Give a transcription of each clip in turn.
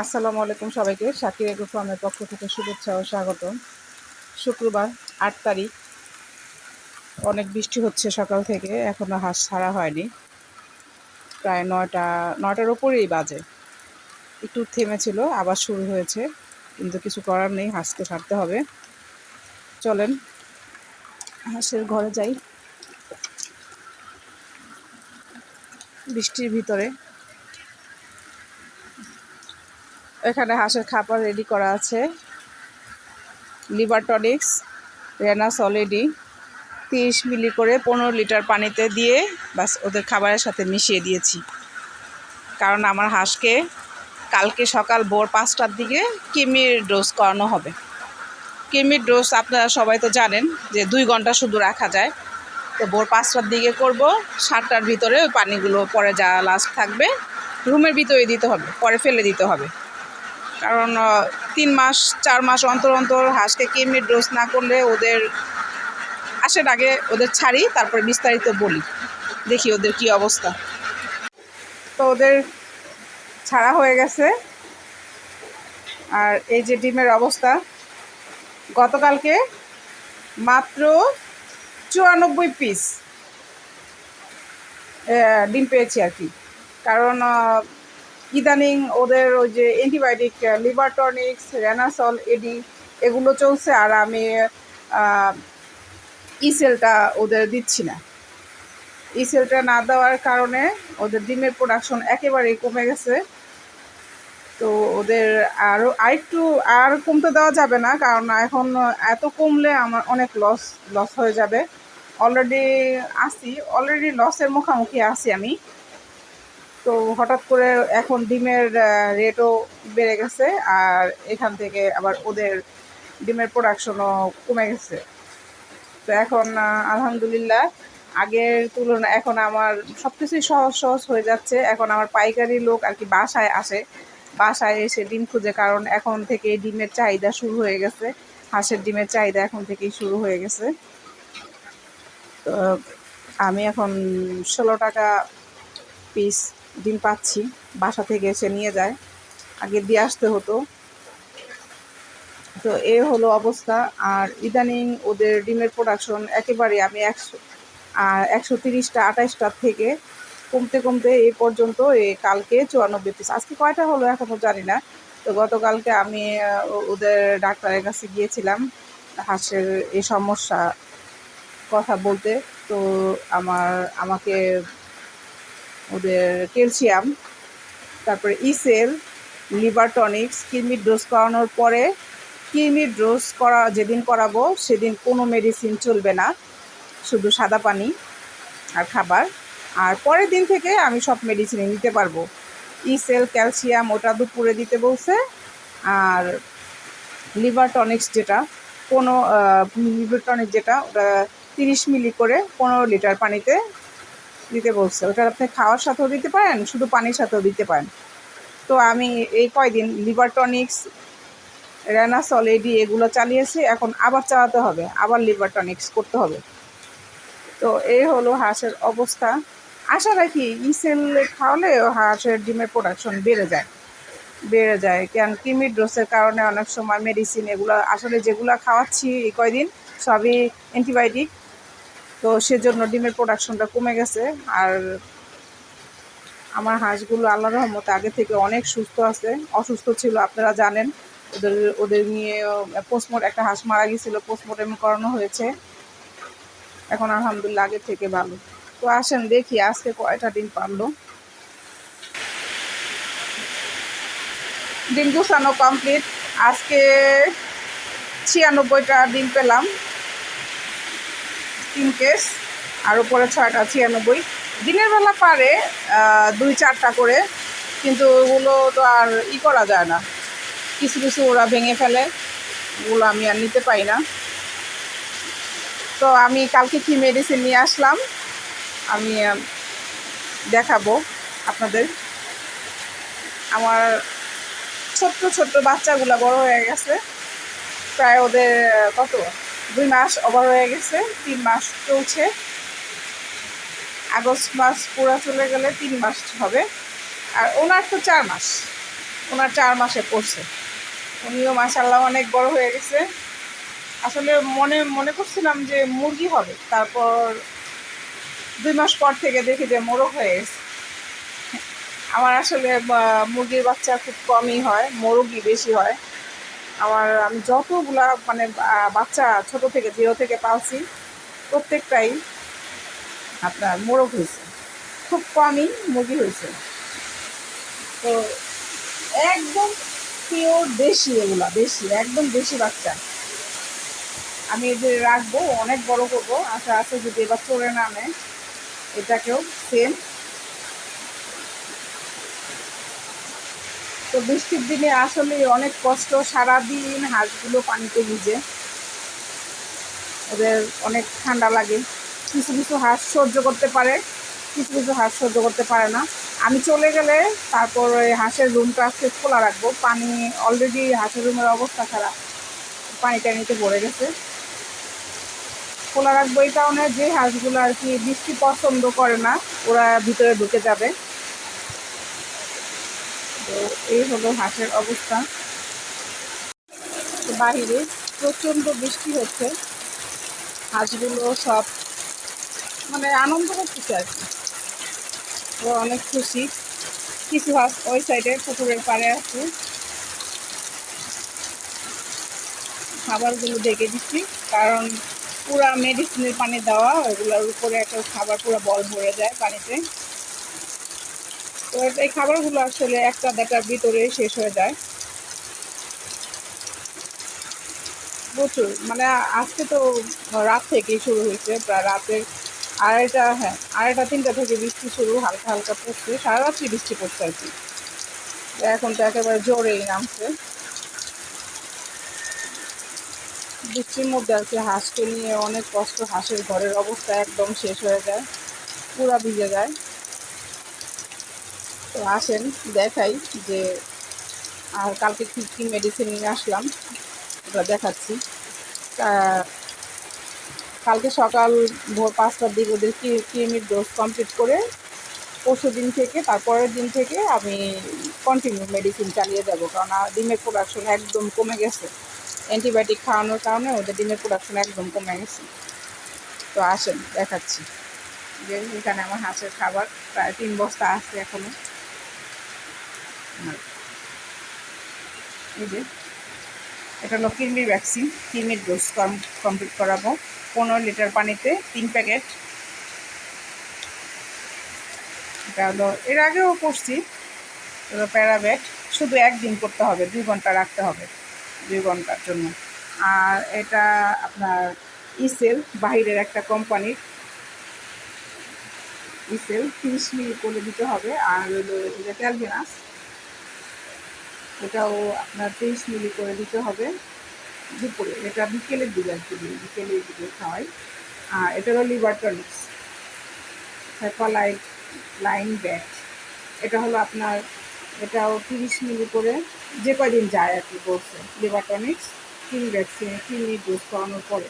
আসসালামু আলাইকুম সবাইকে। সাকির এগো ফার্মের পক্ষ থেকে শুভেচ্ছা ও স্বাগত শুক্রবার আট তারিখ। অনেক বৃষ্টি হচ্ছে সকাল থেকে এখনও হাঁস ছাড়া হয়নি। প্রায় নয়টা, নয়টার ওপরেই বাজে। একটু থেমেছিল, আবার শুরু হয়েছে, কিন্তু কিছু করার নেই, হাঁসকে ছাড়তে হবে। চলেন, হাঁসের ঘরে যাই। বৃষ্টির ভিতরে এখানে হাঁসের খাবার রেডি করা আছে। লিভার টনিক্স সলিডি তিরিশ মিলি করে পনেরো লিটার পানিতে দিয়ে বাস ওদের খাবারের সাথে মিশিয়ে দিয়েছি। কারণ আমার হাঁসকে কালকে সকাল ভোর পাঁচটার দিকে কিমির ডোজ করানো হবে। কিমির ডোজ আপনারা সবাই তো জানেন যে দুই ঘণ্টা শুধু রাখা যায়। তো ভোর পাঁচটার দিকে করব, সাতটার ভিতরে ওই পানিগুলো পরে যা লাস্ট থাকবে, রুমের ভিতরে দিতে হবে, পরে ফেলে দিতে হবে। কারণ তিন মাস, চার মাস অন্তর অন্তর হাঁসকে কিমির ডোজ না করলে ওদের আসার আগে ওদের ছাড়ি, তারপরে বিস্তারিত বলি। দেখি ওদের কি অবস্থা। তো ওদের ছাড়া হয়ে গেছে। আর এই যে ডিমের অবস্থা, গতকালকে মাত্র চুরানব্বই পিস ডিম পেয়েছি আর কি। কারণ ইদানিং ওদের ওই যে অ্যান্টিবায়োটিক লিভার টনিক্স রেনাসল এডি এগুলো চলছে আর আমি ইসেলটা ওদের দিচ্ছি না। ইসেলটা না দেওয়ার কারণে ওদের ডিমের প্রোডাকশন একেবারেই কমে গেছে। তো ওদের আরও আরেকটু আর কমতে দেওয়া যাবে না, কারণ এখন এত কমলে আমার অনেক লস লস হয়ে যাবে। অলরেডি আসি অলরেডি লসের মুখোমুখি আসি আমি। তো হঠাৎ করে এখন ডিমের রেটও বেড়ে গেছে আর এখান থেকে আবার ওদের ডিমের প্রোডাকশনও কমে গেছে। তো এখন আলহামদুলিল্লাহ, আগের তুলনায় এখন আমার সব কিছুই সহজ সহজ হয়ে যাচ্ছে। এখন আমার পাইকারি লোক আর কি বাসায় আসে। বাসায় এসে ডিম খুঁজে কারণ এখন থেকে ডিমের চাহিদা শুরু হয়ে গেছে। হাঁসের ডিমের চাহিদা এখন থেকেই শুরু হয়ে গেছে। তো আমি এখন ষোলো টাকা পিস ডিম পাচ্ছি, বাসা থেকে এসে নিয়ে যায়। আগে দিয়ে আসতে হতো। তো এ হলো অবস্থা। আর ইদানিং ওদের ডিমের প্রোডাকশন একেবারে আমি একশো একশো তিরিশটা আঠাইশটার থেকে কমতে কমতে এই পর্যন্ত এ কালকে চুয়ানব্বই পিস আজকে কয়টা হলো এখনও জানি না। তো গতকালকে আমি ওদের ডাক্তারের কাছে গিয়েছিলাম হাঁসের এই সমস্যা কথা বলতে। তো আমার, আমাকে ওদের ক্যালসিয়াম, তারপরে ইসেল, লিভার টনিক্স কিডনির ডোজ করানোর পরে কিডনির ডোজ করা যেদিন করাবো সেদিন কোনো মেডিসিন চলবে না, শুধু সাদা পানি আর খাবার। আর পরের দিন থেকে আমি সব মেডিসিন নিতে পারব। ইসেল, ক্যালসিয়াম, ওটা দুপুরে দিতে বলছে। আর লিভার টনিক্স যেটা, কোনো লিভার টনিক যেটা, ওটা তিরিশ মিলি করে পনেরো লিটার পানিতে দিতে বলছে। ওটা আপনি খাওয়ার সাথেও দিতে পারেন, শুধু পানির সাথেও দিতে পারেন। তো আমি এই কয়দিন লিভার টনিক্স, রেনাসল, এডি এগুলো চালিয়েছি, এখন আবার চালাতে হবে, আবার লিভার টনিক্স করতে হবে। তো এই হলো হাঁসের অবস্থা। আশা রাখি ইসেল খাওয়ালে হাঁসের ডিমের প্রোডাকশন বেড়ে যায়। বেড়ে যায় কেন কিমির ডোসের কারণে অনেক সময় মেডিসিন এগুলো, আসলে যেগুলো খাওয়াচ্ছি এই কয়দিন, সবই অ্যান্টিবায়োটিক তো সেজন্য ডিমের প্রোডাকশনটা কমে গেছে। আর আমার হাঁসগুলো আল্লাহ রহমতে আগে থেকে অনেক সুস্থ আছে, অসুস্থ ছিল, আপনারা জানেন। ওদের ওদের নিয়ে পোস্টমর্ট একটা হাঁস মারা গিয়েছিল পোস্টমর্টম করানো হয়েছে। এখন আলহামদুলিল্লাহ আগের থেকে ভালো। তো আসেন দেখি আজকে কয়টা ডিম পারল। ডিম গুছানো কমপ্লিট আজকে ছিয়ানব্বইটা ডিম পেলাম। তিন কেস আর উপরে ছয়টা ছিয়ানব্বই। দিনের বেলা পারে দুই চারটা করে, কিন্তু ওগুলো তো আর ই করা যায় না। কিছু কিছু ওরা ভেঙে ফেলে, ওগুলো আমি আর নিতে পাই না। তো আমি কালকে কি মেডিসিন নিয়ে আসলাম, আমি দেখাবো আপনাদের। আমার ছোট্ট ছোট্ট বাচ্চাগুলো বড় হয়ে গেছে, প্রায় ওদের কত? দুই মাস ওভার হয়ে গেছে, তিন মাস চলছে। আগস্ট মাস পুরো চলে গেলে তিন মাস হবে। আর ওনার তো চার মাস, ওনার চার মাসে পড়ছে। উনিও মাসাল্লাহ অনেক বড় হয়ে গেছে। আসলে মনে মনে করছিলাম যে মুরগি হবে, তারপর দুই মাস পর থেকে দেখি যে মোরগ হয়ে গেছে। আমার আসলে মুরগির বাচ্চা খুব কমই হয়, মোরগই বেশি হয়। আমার, আমি যতগুলা মানে বাচ্চা ছোট থেকে, জিরো থেকে পালছি, প্রত্যেকটাই আপনার মোরগ হয়েছে। খুব কমই মুরগি হয়েছে। তো একদম পিওর দেশি এগুলা, দেশি, একদম দেশি বাচ্চা। আমি যে রাখব, অনেক বড় করব, আশা আছে যদি এবার চলে না নেয় এটাকেও সেম তো বৃষ্টির দিনে আসলে অনেক কষ্ট, সারাদিন হাঁসগুলো পানিতে ভিজে। ওদের অনেক ঠান্ডা লাগে। কিছু কিছু হাঁস সহ্য করতে পারে, কিছু কিছু হাঁস সহ্য করতে পারে না। আমি চলে গেলে তারপর হাঁসের রুমটা আজকে খোলা রাখব। পানি অলরেডি হাঁসের রুমের অবস্থা খারাপ। পানি টানিতে পড়ে গেছে। খোলা রাখব এই কারণে যে হাঁসগুলো আর কি বৃষ্টি পছন্দ করে না, ওরা ভিতরে ঢুকে যাবে। তো এই হলো হাঁসের অবস্থা। বাহিরে প্রচণ্ড বৃষ্টি হচ্ছে। হাঁসগুলো সব মানে আনন্দ করতেছে আর কি। ওরা অনেক খুশি। কিছু হাঁস ওই সাইডে পুকুরের পাড়ে আছে। খাবারগুলো ঢেকে দিচ্ছি। কারণ পুরা মেডিসিনের পানি দেওয়া, ওগুলোর উপরে একটা খাবার পুরো বল ভরে যায় পানিতে। এই খাবারগুলো আসলে একটা দেখার ভিতরে শেষ হয়ে যায়। প্রচুর। মানে আজকে তো রাত থেকেই শুরু হয়েছে, প্রায় রাতের আড়াইটা হ্যাঁ আড়াইটা, তিনটা থেকে বৃষ্টি শুরু, হালকা হালকা পড়ছে সারা রাত্রি বৃষ্টি পড়ছে আর কি। এখন তো একেবারে জোরেই নামছে। বৃষ্টির মধ্যে আর কি হাঁসকে নিয়ে অনেক কষ্ট, হাঁসের ঘরের অবস্থা একদম শেষ হয়ে যায়, পুরা ভিজে যায়। তো আসেন, দেখাই যে আর কালকে কী কী মেডিসিন নিয়ে আসলাম, ওটা দেখাচ্ছি। কালকে সকাল ভোর পাঁচটার দিকে ওদের ক্রিমির ডোজ কমপ্লিট করে পরশু দিন থেকে, তারপরের দিন থেকে আমি কন্টিনিউ মেডিসিন চালিয়ে যাব, কারণ ডিমের প্রোডাকশন একদম কমে গেছে। অ্যান্টিবায়োটিক খাওয়ানোর কারণে ওদের ডিমের প্রোডাকশন একদম কমে গেছে। তো আসেন, দেখাচ্ছি। যে এখানে আমার হাঁসের খাবার, প্রায় তিন বস্তা আছে এখনও। আর এই যে, এটা হলো কিডনির ভ্যাকসিন কিডনির ডোজ কমপ্লিট করাবো। পনেরো লিটার পানিতে তিন প্যাকেট এটা হলো, এর আগেও করছি প্যারাবেট শুধু একদিন করতে হবে, দুই ঘণ্টা রাখতে হবে, দুই ঘণ্টার জন্য। আর এটা আপনার ইসেল বাইরের একটা কোম্পানির ইসেল তিরিশ মিনিট করে দিতে হবে। আর হলো এটা ক্যালভিনাস এটাও আপনার তেইশ মিলি করে দিতে হবে দুপুরে। এটা বিকেলের দিকে আর কি দিই বিকেলের দিকে খাওয়াই। আর এটা হলো লিভার টনিক্স সেফালাইট লাইন ব্যাট এটা হলো আপনার, এটাও তিরিশ মিলি করে যে কয়দিন যায় আর কি বলছে লিভার টনিক্স তিন ভ্যাকসিন কিডনি ডোজ করানোর পরে,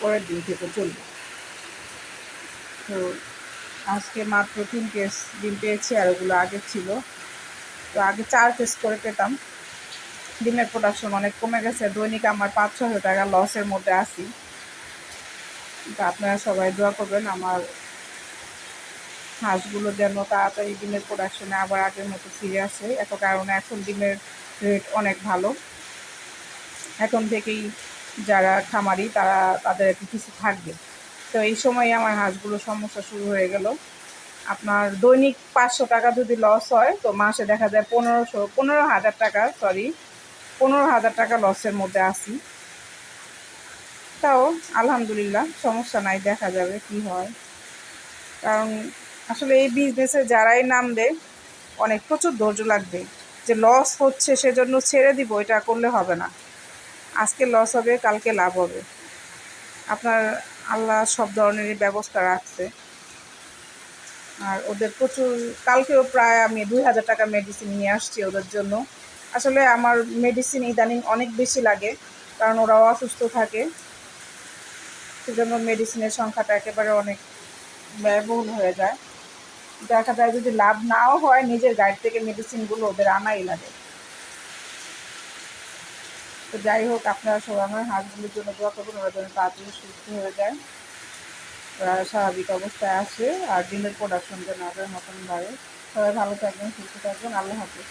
পরের দিন থেকে চলবে। তো আজকে মাত্র তিন কেস ডিম পেয়েছি আর ওগুলো আগে ছিল। তো আগে চার কেস করে পেতাম। ডিমের প্রোডাকশন অনেক কমে গেছে। দৈনিক আমার পাঁচ ছশো টাকা লসের মধ্যে আসি তো আপনারা সবাই দোয়া করবেন আমার হাঁসগুলো যেন তাড়াতাড়ি ডিমের প্রোডাকশনে আবার আগের মতো ফিরে আসে। এত কারণে এখন ডিমের রেট অনেক ভালো। এখন থেকেই যারা খামারি, তারা তাদের একটু কিছু থাকবে। তো এই সময় আমার হাঁসগুলো সমস্যা শুরু হয়ে গেল। আপনার দৈনিক পাঁচশো টাকা যদি লস হয়, তো মাসে দেখা যায় পনেরোশো, পনেরো হাজার টাকা সরি পনেরো হাজার টাকা লসের মধ্যে আসি তাও আলহামদুলিল্লাহ, সমস্যা নাই, দেখা যাবে কি হয়। কারণ আসলে এই বিজনেসে যারাই নামবে, অনেক প্রচুর ধৈর্য লাগবে। যে লস হচ্ছে সেজন্য ছেড়ে দিব, এটা করলে হবে না। আজকে লস হবে, কালকে লাভ হবে। আপনার আল্লাহ সব ধরনেরই ব্যবস্থা রাখছে। আর ওদের প্রচুর, কালকেও প্রায় আমি দুই হাজার টাকা মেডিসিন নিয়ে আসছি ওদের জন্য। আসলে আমার মেডিসিন ইদানিং অনেক বেশি লাগে, কারণ ওরাও অসুস্থ থাকে। সেজন্য মেডিসিনের সংখ্যাটা একেবারে অনেক ব্যয়বহুল হয়ে যায়। দেখা যায় যদি লাভ নাও হয়, নিজের গাইড থেকে মেডিসিনগুলো ওদের আনাই লাগে। তো যাই হোক, আপনারা সবাই আমার হাঁসগুলির জন্য দোয়া করবেন, ওরা যেন তাড়াতাড়ি সুস্থ হয়ে যায়। ওরা স্বাভাবিক অবস্থায় আসে আর ডিমের প্রোডাকশন যেন আগের মতন বাড়ে। সবাই ভালো থাকবেন, সুস্থ থাকবেন। আল্লাহ হাফিজ।